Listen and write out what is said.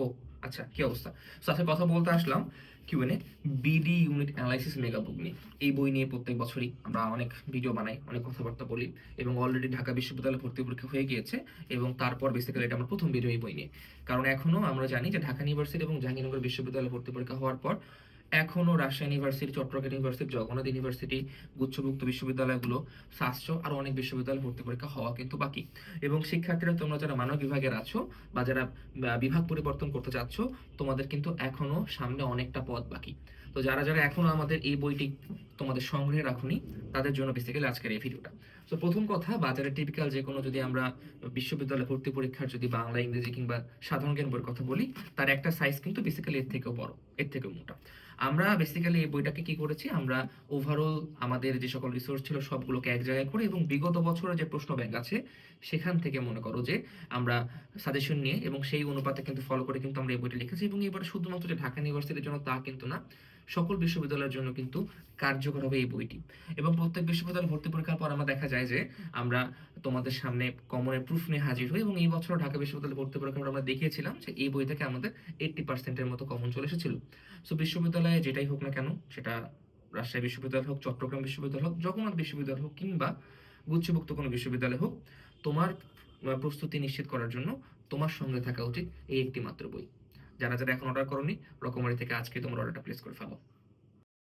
ও আচ্ছা কি অবস্থা? সো কথা বলতে আসলাম QNA BD unit analysis mega book নিয়ে। এই বই নিয়ে প্রত্যেক বছরই আমরা অনেক ভিডিও বানাই, অনেক কথাবার্তা বলি এবং অলরেডি ঢাকা বিশ্ববিদ্যালয়ে ভর্তি পরীক্ষা হয়ে গিয়েছে এবং তারপর বেসিক্যালি এটা আমার প্রথম ভিডিও এই বই নিয়ে। কারণ এখনও আমরা জানি যে ঢাকা ইউনিভার্সিটি এবং জাহাঙ্গীরনগর বিশ্ববিদ্যালয়ে ভর্তি পরীক্ষা হওয়ার পর এখনও Rajshahi university Chattogram university Jagannath university গুচ্ছভুক্ত বিশ্ববিদ্যালয়গুলো শাস্ত্র আর অনেক বিশ্ববিদ্যালয় ভর্তি পরীক্ষা হওয়া কিন্তু বাকি। এবং শিক্ষার্থীরা, তোমরা যারা মানব বিভাগের আছো বা যারা বিভাগ পরিবর্তন করতে চাচ্ছ, তোমাদের কিন্তু এখনও সামনে অনেকটা পথ বাকি। তো যারা যারা এখনও আমাদের এই বইটি তোমাদের সংগ্রহে রাখুনি। তাদের জন্য বেসিক্যালি আজকের এই ভিডিওটা তো প্রথম কথা, বাজারে টিপিক্যাল যে কোনো যদি আমরা বিশ্ববিদ্যালয় ভর্তি পরীক্ষার যদি বাংলা, ইংরেজি কিংবা সাধারণ জ্ঞান বইয়ের কথা বলি, তার একটা সাইজ কিন্তু বেসিক্যালি এর থেকেও বড়, এর থেকেও মোটা। আমরা বেসিক্যালি এই বইটাকে কি করেছি? আমরা ওভারঅল আমাদের যে সকল রিসোর্স ছিল সবগুলোকে এক জায়গায় করে এবং বিগত বছরের যে প্রশ্ন ব্যাংক আছে, সেখান থেকে মনে করো যে আমরা সাজেশন নিয়ে এবং সেই অনুপাতে কিন্তু ফলো করে কিন্তু আমরা এই বইটা লিখেছি এবং এবার শুধুমাত্র যে ঢাকা ইউনিভার্সিটির জন্য তা কিন্তু না সকল বিশ্ববিদ্যালয়ের জন্য কিন্তু কার্যকর হবে এই বইটি। এবং প্রত্যেক বিশ্ববিদ্যালয় ভর্তি পরীক্ষার পর আমরা দেখা যায় যে আমরা তোমাদের সামনে কমনের প্রুফ নিয়ে হাজির হই এবং এই বছর ঢাকা বিশ্ববিদ্যালয় ভর্তি পরীক্ষা আমরা দেখিয়েছিলাম যে এই বই থেকে আমাদের এইটটি পার্সেন্টের মতো কমন চলে এসেছিল। সো বিশ্ববিদ্যালয়ে যেটাই হোক না কেন, সেটা রাজশাহী বিশ্ববিদ্যালয় হোক, চট্টগ্রাম বিশ্ববিদ্যালয় হোক, জগন্নাথ বিশ্ববিদ্যালয় হোক কিংবা গুচ্ছভুক্ত কোনো বিশ্ববিদ্যালয় হোক, তোমার প্রস্তুতি নিশ্চিত করার জন্য তোমার সঙ্গে থাকা উচিত এই একটি মাত্র বই। যারা যারা এখন অর্ডার করনি। রকমারি থেকে আজকে তোমার অর্ডারটা প্লেস করে ফেলো।